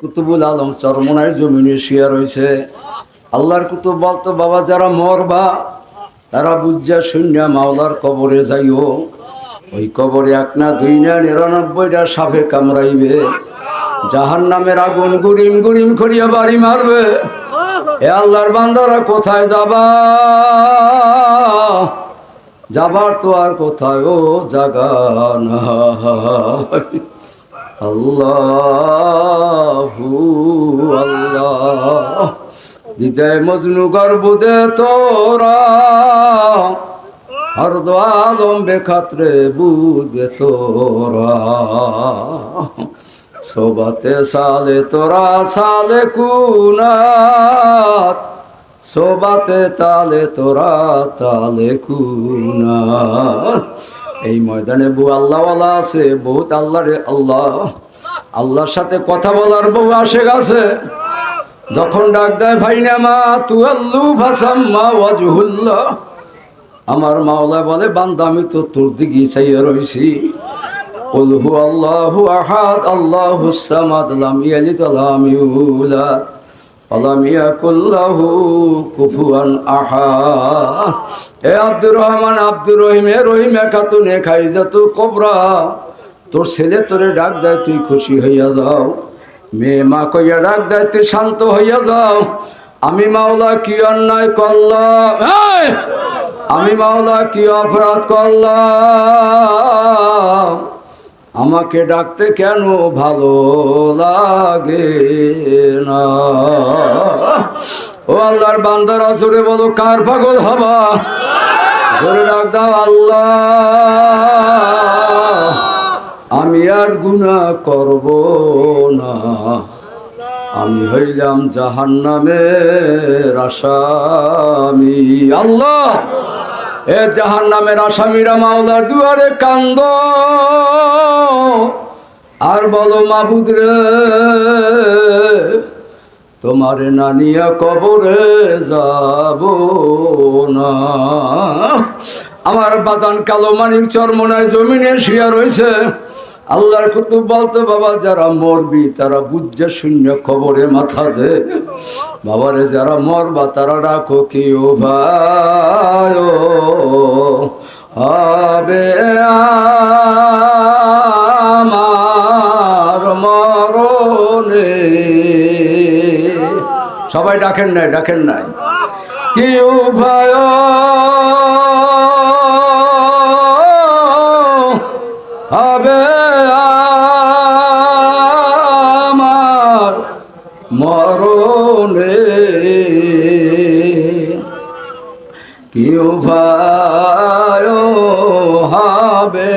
কুতুবুল আলম চরমনায় জমিনে শুয়ে রয়েছে। আল্লাহর কুতুব বলতো, বাবা, যারা মরবা, তারা বুঝা শূন্য মাওলার কবরে যাইও। ওই কবরে এক না দুই না নিরানব্বইটা সাপে কামড়াইবে। জাহান নামের আগুন গুরিম গুরিম করিয়া বাড়ি মারবে। এ আল্লাহর বান্দারা কোথায় যাবা? যাবার তো আর কোথায় ও জাগা না আল্লাহু হৃদয় মজনু গর্বদে তোরা। হরদ আলম বেখাত্রে বুদে তোরা। সোবাতে সালে তোরা, সালে কুনাত। সোবাতে তালে তোরা, তালে কুনাত। এই ময়দানে বউ আল্লাহওয়ালা আছে, বহুত আল্লাহ রে আল্লাহ। আল্লাহর সাথে কথা বলার বউ আসে গেছে যখন ডাক দেয়, ভাই মা তু আল্লু ভাসাম্মা ওয়াজহুল্লাহ। আমার মাওলা বলে, বান্দা, আমি তো তোর দিকে চাইয়া রইছি। উলহু আল্লাহু আহাদ, আল্লাহু সামাদ, লাম ইয়ালিদ, লাম ইউলাদ ওয়া লাম ইয়াকুল কুফুয়ান আহাদ। এ আব্দুর রহমান, আব্দুর রহিম, এ রহিম খাতুন এ খাইজাতু কবরা। তোর ছেলে তোরে ডাক দেয়, তুই খুশি হইয়া যাও। মেয়ে মা কইয়া ডাক দেয় তুই শান্ত হইয়া যাও। আমি মাওলা কি অন্যায় করলাম? আমি মাওলা কি অপরাধ করলাম? আমাকে ডাকতে কেন ভালো লাগে না? ও আল্লাহর বান্দারা জোরে বলো কার পাগল হবা? জোরে ডাক দাও আল্লাহ। আমি আর গুণা করব না। আমি হইলাম জাহান নামের আসামি। আল্লাহ! এ জাহান নামের আসামিরা মাওলার দুয়ারে কান্দ। আর বলো, মাবুদ রে, তোমারে নানিয়া কবরে যাব না। আমার বাজান কালো মানিক চরমনায় জমিনে শুয়া রয়েছে। আল্লাহর কুতুব বলতো, বাবা, যারা মরবি তারা বুঝছে, শূন্য খবরে মাথা দে। বাবারে, যারা মরবা তারা ডাকো, কি ও ভাই, ও হবে আমার মরণে। সবাই ডাকেন নাই ডাকেন নাই। কি উভয় হবে আমার মরণে কি উভয় হবে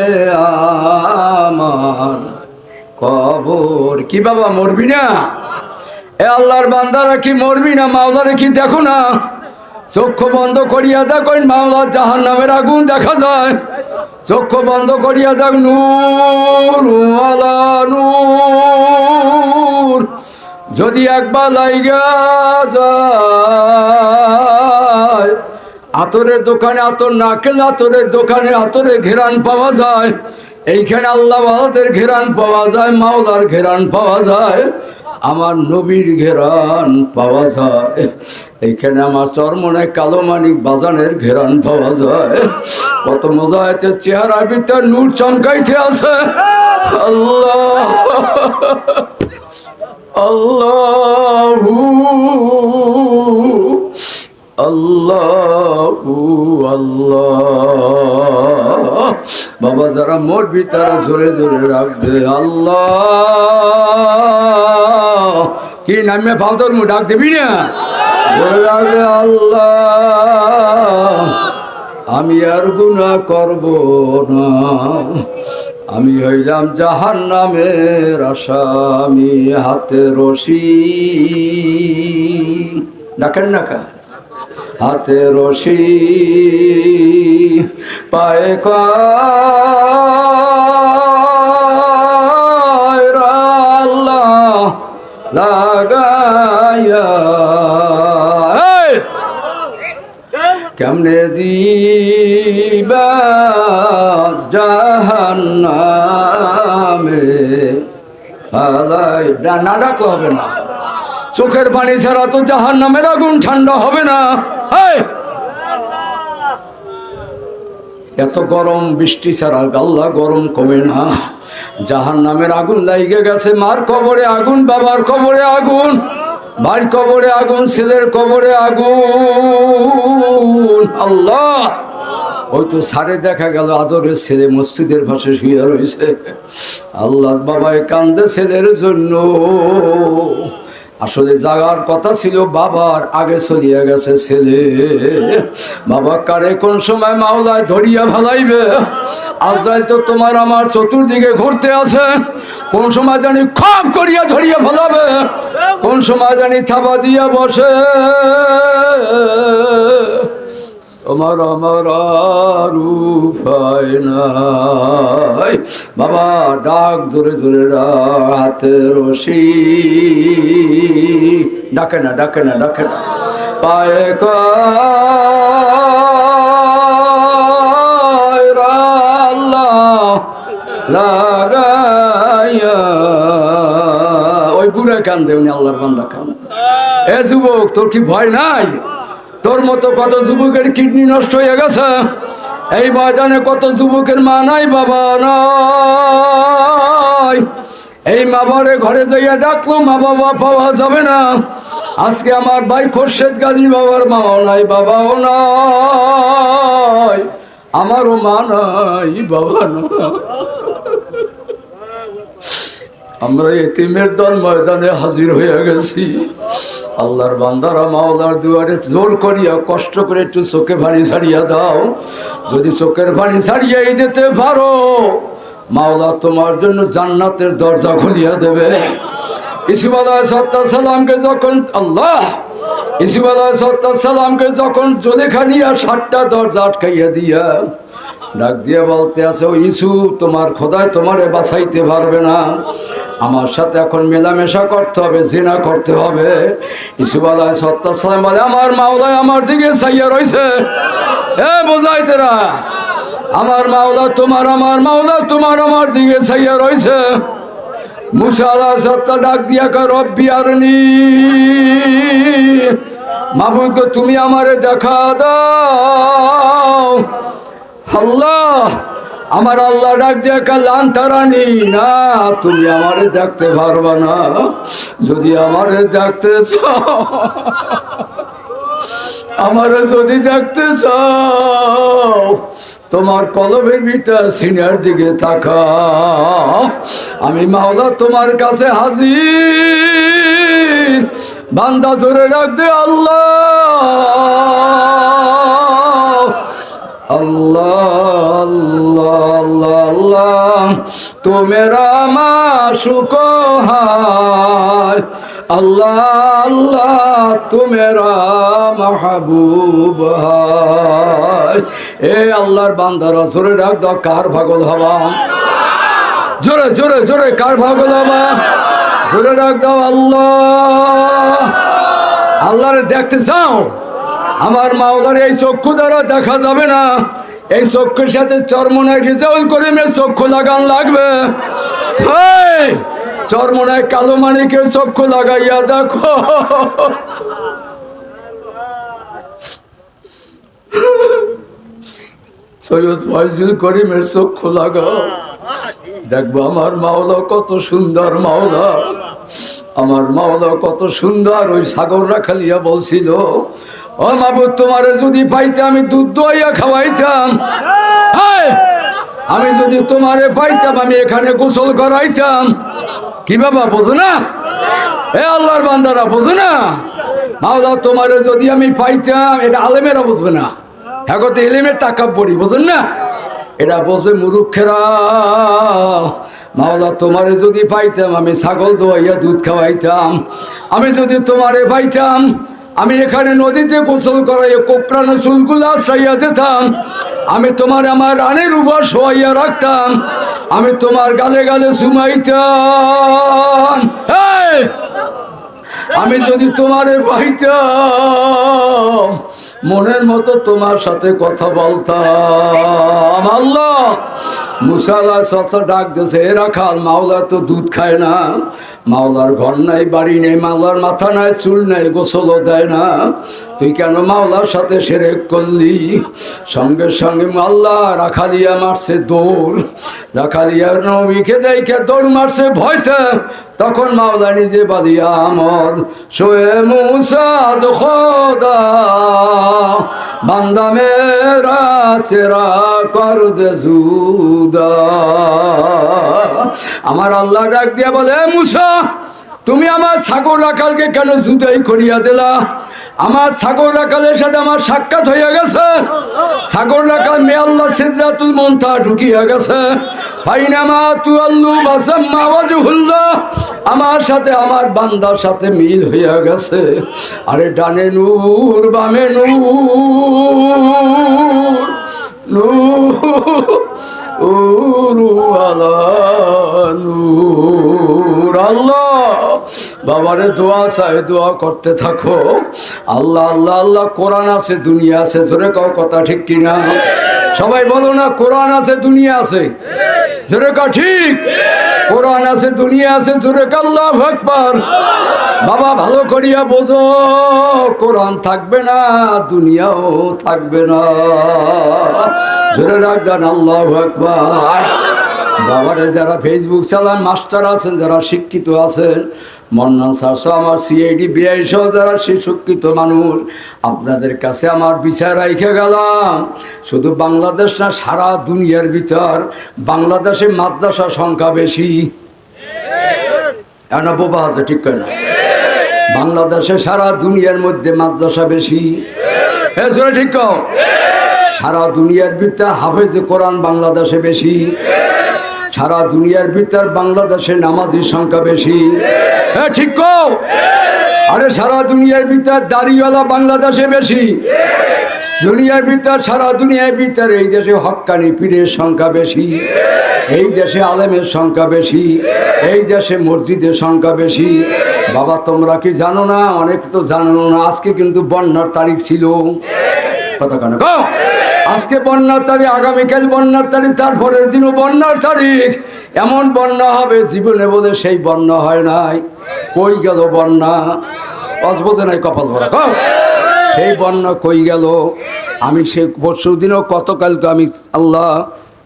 আমার কবর। কি বাবা, মরবি না? এ আল্লাহর বান্দারা কি মরবি না? মাওলারে কি দেখো না? চক্ষু বন্ধ করিয়া দেখো মাওলা জাহান নামের আগুন দেখা যায়। চক্ষু বন্ধ করিয়া দেখ নূর আলা নূর। যদি একবার লাইগা যায়, আতরের দোকানে আতর না খেলে আতরের দোকানে আতরে ঘেরান পাওয়া যায়। এইখানে আল্লাহ আল্লাহদের ঘেরান পাওয়া যায়, মাওলার ঘেরান পাওয়া যায়, আমার নবীর ঘেরান পাওয়া যায়। এইখানে আমার চরমনে কালো মানিক বাজানের ঘেরান পাওয়া যায়। কত মজা হয়েছে চেহারা ভিতরে নূর চমকাইতে আছে। আল্লাহ, আল্লাহু আল্লাহু বাবা যারা মরবি, তারা জোরে জোরে রাখবে আল্লাহ। কি নামে ফালতর মু ডাক দিবি না? আল্লাহ। আমি আর গুণা করব না। আমি হইলাম জাহান নামের আসামি, হাতে রশি। ডাকেন না কা? হাতে রশি পায়ে আল্লাহ লাগাইয়া! কেমনে দিবা জাহান্নামে? আলাই, না ডাকলে হবে না। চোখের পানি ছাড়া তো জাহান নামের আগুন ঠান্ডা হবে না! এত গরম, বৃষ্টি ছাড়া আল্লাহ গরম কমে না। জাহান নামের আগুন লাইগে গেছে, মার কবরে আগুন, বাবার কবরে আগুন ভাই কবরে আগুন, ছেলের কবরে আগুন। আল্লাহ! ওই তো সারে দেখা গেল, আদরের ছেলে মসজিদের পাশে শুয়ে রয়েছে। আল্লাহ বাবায় কান্দে ছেলের জন্য। আসলে জাগার কথা ছিল বাবার, আগে চলিয়া গেছে ছেলে। বাবা কারে কোন সময় মাওলায় ধরিয়া ভালাইবে আজরাইল তো তোমার আমার চতুর্দিকে ঘুরতে আছে। কোন সময় জানি খপ করিয়া ধরিয়া ফেলাবে। কোন সময় জানি থাবা দিয়া বসে। আর উপায় নাই। বাবা, ডাক ধরে ধরে হাতে রশি। ডাকে না ডাকে না ডাকে না। পায়ে লাগাইয়া। ওই বুড়া কান দেবনি আল্লাহর বান্দা কান এ যুবক, তোর কি ভয় নাই? তোর মতো কত যুবকের কিডনি নষ্ট হয়ে গেছে? এই ময়দানে কত যুবকের মা নাই, বাবা নাই। এই মা বাবারে ঘরে যাইয়া ডাকলো, মা বাবা পাওয়া যাবে না। আজকে আমার ভাই খোরশেদ গাজী বাবার মাও নাই, বাবাও নাই। আমারও মা নাই, বাবা না আমরা এতিমের দল ময়দানে হাজির হয়ে গেছি। আল্লাহর বান্দারা, মাওলার দুয়ারে জোর করিয়া, কষ্ট করে একটু চোখে পানি ছাড়িয়া দাও। যদি চোখের পানি ছাড়িয়াই দিতে পারো, মাওলা তোমার জন্য জান্নাতের দরজা খুলিয়া দেবে। ইসুবালা সত্তা সালামকে যখন, আল্লাহ! ইসুবালা সত্তা সালামকে যখন জলেখা নিয়া সাতটা দরজা আটকাইয়া দিয়া ডাক দিয়ে বলতে আছে ও ইসু তোমার খোদায় তোমারে বাঁচাইতে পারবে না। আমার সাথে এখন মেলামেশা করতে হবে জিনা করতে হবে। ইসু বলায় সত্যাসালাম বলে আমার মাওলায় আমার দিকে চাইয়া রয়েছে এ বোঝাইতেরা আমার মাওলা তোমার আমার মাওলা তোমার আমার দিকে চাইয়া রয়েছে মুসালা সত্তা ডাক দিয়া কর রব্বি আরনি মাহবুব গো, তুমি আমারে দেখা দাও। আল্লাহ, আমার আল্লাহ ডাক দিয়ে কাল্লান তারানি না, তুমি আমারে দেখতে পারবা না। যদি আমারে দেখতে চাও, আমারে যদি দেখতে চাও, তোমার কলমের ভিতর সিনিয়র দিকে থাকা আমি মাওলা তোমার কাছে হাজির। বান্দা জোরে দে আল্লাহ। তোমেরা মা আল্লাহ আল্লাহ, তোমেরা মাহবুব এ আল্লাহর বান্দার, জোরে ডাক দাও, কার ভাগল হবা? জোরে জোরে জোরে, কার ভাগল হবা? জোরে ডাক দাও, আল্লাহ। আল্লাহরে দেখতে চাও। আমার মাওলার এই চক্ষু দ্বারা দেখা যাবে না। এই চক্ষুর সাথে চর্মনায় রিজাউল করে মে চক্ষু লাগান লাগবে। চর্মনায় কালো মানিকের চক্ষু লাগাইয়া দেখো। সৈয়দ ফয়জুল করিমের চক্ষু লাগাও। দেখব আমার মাওলা কত সুন্দর মাওলা। আমার মাওলা কত সুন্দর, ওই সাগররা খালিয়া বলছিল ও মাবুদ, তোমারে যদি পাইতে আমি দুধ দইয়া খাওয়াইতাম। হায়! আমি যদি তোমারে পাইতাম, আমি এখানে গোসল করাইতাম। কি বাবা বোঝো না? এ আল্লাহর বান্দারা, বোঝো না? মাওলা, তোমারে যদি আমি পাইতাম, এটা আলেমেরা বুঝবে না। তো এলেমের টাকা পড়ি বোঝেন না? এটা বসবে মুরুক্ষেরা। মাওলা, তোমারে যদি পাইতাম, আমি ছাগল দোয়াইয়া দুধ খাওয়াইতাম। আমি যদি তোমারে পাইতাম আমি এখানে নদীতে গোসল করাই কোকড়ানো চুলগুলা সাইয়া দিতাম আমি তোমার আমার রানের উপর শোয়াইয়া রাখতাম। আমি তোমার গালে গালে সুমাইতাম! আমি যদি তোমারে পাইতাম, মনের মতো তোমার সাথে কথা বলতাম। আল্লাহ! মুসালা সচা ডাক দিয়েছে রাখাল, মাওলা তো দুধ খায় না। মাওলার ঘর নাই, বাড়ি নেই, মাওলার মাথা নাই, চুল নাই, গোসলও দেয় না। তুই কেন মাওলার সাথে সেরেক করলি? সঙ্গে সঙ্গে মাল্লা রাখালিয়া মারছে দৌড়। রাখালিয়া নবীকে দেখে দৌড় মারছে ভয়তে। তখন মাওলা নিজে বাদিয়া আমর, শোয়ে মুসাজ খোদা। বান্দা মেরা সেরা কর দে আমার আল্লাহ ডাক দিয়া বলে, "এ মুসা, তুমি আমার ছাগল রাখালকে কেন জুদাই করিয়া দিলা? আমার ছাগল রাখালের সাথে আমার সাক্ষাৎ হইয়া গেছে। ছাগল রাখাল মে আল্লাহ সিদ্ধাতুল মন্থা ঢুকিয়া গেছে। আল্লু আমার সাথে আমার বান্দার সাথে মিল হইয়া গেছে। আরে ডানে নূর, বামে নূর নূর আল্লাহ বাবারে দোয়া করতে থাকো। আল্লাহ আল্লাহ আল্লাহ আছে, দুনিয়া আছে, ধরে কথা ঠিক সবাই বলো না, কোরআন আছে, দুনিয়া আছে। জোরে কা ঠিক। কোরআন আছে, দুনিয়া আছে জোরেকা আল্লাহ আকবার। বাবা, ভালো করিয়া বোঝো, কোরআন থাকবে না, দুনিয়াও থাকবে না। জোরে রাখবেন আল্লাহ আকবার। বাবারে, যারা ফেসবুক চালান, মাস্টার আছেন, যারা শিক্ষিত আছেন মন্নান সারসো আমার সিআইডি বিআই সহ যারা সেই শিক্ষিত মানুষ, আপনাদের কাছে আমার বিচার রেখে গেলাম। শুধু বাংলাদেশ না, সারা দুনিয়ার ভিতর বাংলাদেশে মাদ্রাসার সংখ্যা বেশি। এনা বোবা আছে, ঠিক করে না? বাংলাদেশে সারা দুনিয়ার মধ্যে মাদ্রাসা বেশি। হ্যাঁ ঠিক সারা দুনিয়ার ভিতর হাফেজ কোরআন বাংলাদেশে বেশি। সারা দুনিয়ার ভিতর বাংলাদেশে নামাজির সংখ্যা বেশি। হ্যাঁ ঠিক কও? আরে সারা দুনিয়ার ভিতর দাড়িওয়ালা বাংলাদেশে বেশি। দুনিয়ার ভিতর, সারা দুনিয়ার ভিতর এই দেশে হক্কানি পীরের সংখ্যা বেশি। এই দেশে আলেমের সংখ্যা বেশি। এই দেশে মসজিদের সংখ্যা বেশি। বাবা, তোমরা কি জানো না? অনেক তো জানো না, আজকে কিন্তু বন্যার তারিখ ছিল। কথা কেন? আজকে বন্যার তারিখ, আগামীকাল বন্যার তারিখ, তারপরের দিনও বন্যার তারিখ। এমন বন্যা হবে জীবনে বলে সেই বন্যা হয় নাই। কই গেল বন্যা? পাঁচ বোঝে নাই কপাল ভরা কও সেই বন্যা কই গেল? আমি সে পরশু দিনও গতকালকে আমি আল্লাহ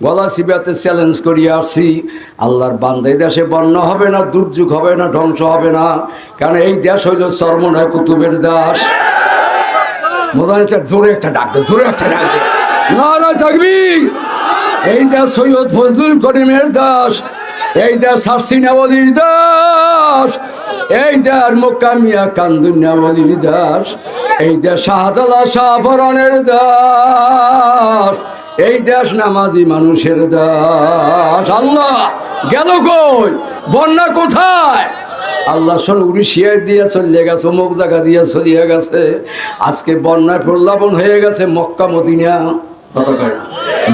গলা সিবিয়াতে চ্যালেঞ্জ করিয়ে আসছি। আল্লাহর বান্দাই দেশে বন্যা হবে না, দুর্যোগ হবে না, ধ্বংস হবে না। কারণ এই দেশ হইল চর্মনয় কুতুবের দাস মজা একটা জোরে একটা ডাক দে, জোরে একটা ডাক দে। নারায় থাকবি। এই দেশ সৈয়দ ফজলুল করিমের দাস এই দেশ সারসিনাবলির দাস এই দেশ মোকামিয়া কান্দুনিয়াবলির দাস এই দেশ শাহজালা শাহভরণের দাস এই দেশ নামাজি মানুষের দাস আল্লাহ, গেল কই? বন্যা কোথায়? আল্লাহ শোন, উড়িষ্যায় দিয়ে চলিয়ে গেছে, অমুক জায়গা দিয়ে চলিয়ে গেছে। আজকে বন্যায় প্রলাপন হয়ে গেছে Mecca Medina.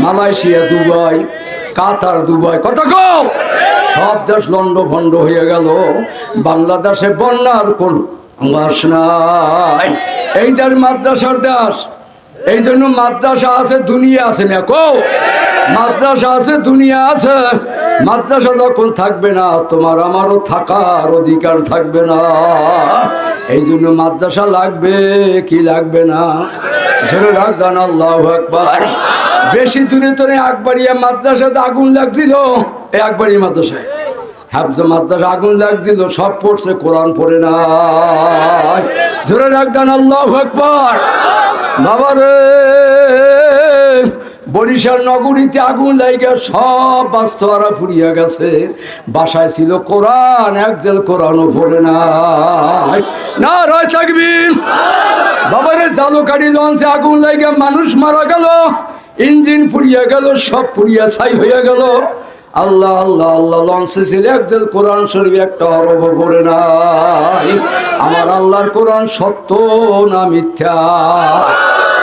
Malaysia, Dubai, Qatar, Dubai কত কম সব দেশ লন্ড ভন্ড হয়ে গেল। বাংলাদেশে বন্যার কোন এই দেশ মাদ্রাসার দেশ। এই জন্য মাদ্রাসা আছে, দুনিয়া আছে মেকো মাদ্রাসা আছে, দুনিয়া আছে। মাদ্রাসা যখন থাকবে না, তোমার আমারও থাকার অধিকার থাকবে না। এই জন্য মাদ্রাসা লাগবে কি লাগবে না? ঝরে রাখদান আল্লাহ একবার বেশি দূরে তোরে আকবরিয়া মাদ্রাসাতে আগুন লাগছিল। এই আকবরিয়া মাদ্রাসায়। হাফজ মাদ্রাসা আগুন লাগছিল, সব পড়ছে, কোরআন পড়ে না ঝরে রাখদান আল্লাহ একবার বাবা রে বরিশাল নগরীতে আগুন লাগে সব বাস্তবারা ফুরিয়া গেছে। বাসায় ছিল কোরআন, একজেল কোরআনও পড়ে না রয় থাকবি বাবারে জালুকারি লঞ্চে আগুন লাগে মানুষ মারা গেল, ইঞ্জিন পুড়িয়া গেল, সব পুড়িয়া ছাই হইয়া গেল। আল্লাহ আল্লাহ আল্লাহ, লঞ্চে ছিল একজন কোরআন শরীফ, একটা অরব করে নাই। আমার আল্লাহর কোরআন সত্য না মিথ্যা?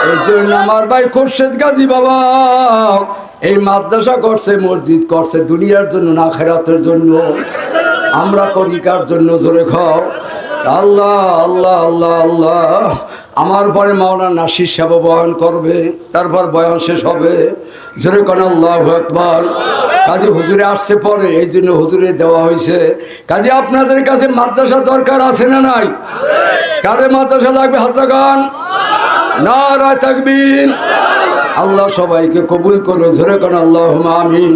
এই জন্য আমার ভাই খোরশেদ গাজী বাবা। এই মাদ্রাসা করছে, মসজিদ করছে, দুনিয়ার জন্য না খেরাতের জন্য? আমরা করি কার জন্য জোরে খাও আল্লাহ আল্লাহ আল্লাহ আল্লাহ। আমার পরে মাওলানা নাসির সাহেব বয়ান করবে, তারপর বয়ান শেষ হবে। জোরে কোন আল্লাহ একবার কাজে হুজুরে আসছে পরে, এই জন্য হুজুরে দেওয়া হয়েছে কাজে, আপনাদের কাছে মাদ্রাসা দরকার আছে না নাই? কাদের মাদ্রাসা লাগবে? হাসাগান? না রায় থাকবিন আল্লাহ সবাইকে কবুল করো ধরে কোন আল্লাহ আমিন।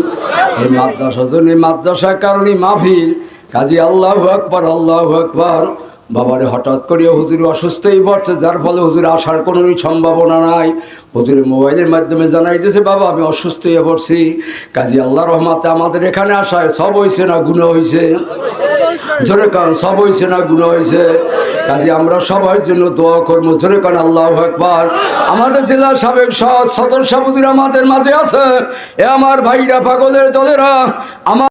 এই মাদ্রাসা জন্য এই মাদ্রাসার কারণে মাহফিল। কাজী আল্লাহ আকবর আল্লাহ আকবর। বাবারে, হঠাৎ করে হুজুর অসুস্থই পড়ছে, যার ফলে হুজুর আসার কোনো সম্ভাবনা নাই। হুজুরের মোবাইলের মাধ্যমে জানাইতেছে, বাবা, আমি অসুস্থ হয়ে পড়ছি। কাজী আল্লাহ রহমাতে আমাদের এখানে আসায় সব হয়েছে না গুণ হয়েছে জোরে কান, সব হয়েছে না গুণ হয়েছে কাজে আমরা সবার জন্য দোয়া করব। জোরে কান, আল্লাহ একবার আমাদের জেলার সাবেক সদস্য আমাদের মাঝে আছে। এ আমার ভাইরা পাগলের দলেরা, আমার